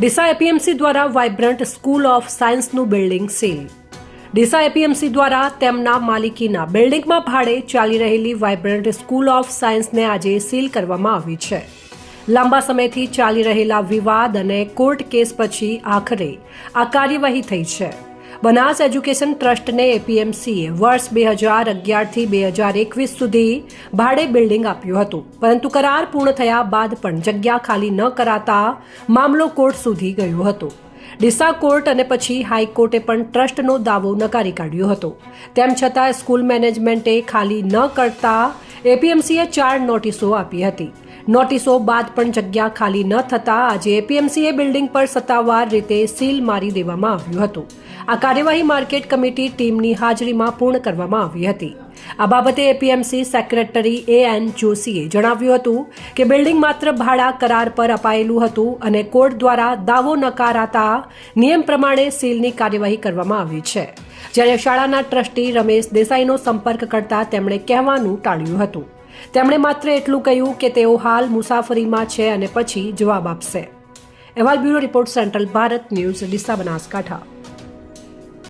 Deesa APMC દ્વારા vibrant school of સાયન્સનું building seal. Deesa APMC દ્વારા તેમના માલિકીના બિલ્ડિંગમાં ભાડે ચાલી રહેલી વાઇબ્રન્ટ સ્કૂલ ઓફ સાયન્સને આજે સીલ કરવામાં આવી છે. લાંબા સમયથી ચાલી રહેલા વિવાદ અને કોર્ટ કેસ પછી આખરે આ કાર્યવાહી થઈ છે. બનાસ એજ્યુકેશન ટ્રસ્ટને એપીએમસીએ વર્ષ બે હજાર અગિયારથી બે હજાર એકવીસ સુધી ભાડે બિલ્ડિંગ આપ્યું હતું. પરંતુ કરાર પૂર્ણ થયા બાદ પણ જગ્યા ખાલી ન કરાતા મામલો કોર્ટ સુધી ગયો હતો. ડીસા કોર્ટ અને પછી હાઈકોર્ટે પણ ટ્રસ્ટનો દાવો નકારી કાઢ્યો હતો. તેમ છતાં સ્કૂલ મેનેજમેન્ટે ખાલી ન કરતા એપીએમસીએ ચાર નોટિસો આપી હતી. નોટિસો બાદ પણ જગ્યા ખાલી ન થતા આજે એપીએમસીએ બિલ્ડિંગ પર સત્તાવાર રીતે સીલ મારી દેવામાં આવ્યું હતું. આ કાર્યવાહી માર્કેટ કમિટી ટીમની હાજરીમાં પૂર્ણ કરવામાં આવી હતી. આ બાબતે એપીએમસી સેક્રેટરી એ એન જોશીએ જણાવ્યું હતું કે બિલ્ડિંગ માત્ર ભાડા કરાર પર અપાયેલું હતું અને કોર્ટ દ્વારા દાવો નકારાતા નિયમ પ્રમાણે સીલની કાર્યવાહી કરવામાં આવી છે. જ્યારે શાળાના ટ્રસ્ટી રમેશ દેસાઈનો સંપર્ક કરતા તેમણે કહેવાનું ટાળ્યું હતું. તેમણે માત્ર એટલું કહ્યું કે તેઓ હાલ મુસાફરીમાં છે અને પછી જવાબ આપશે. અહેવાલ bureau report central Bharat news, Deesa Banaskantha.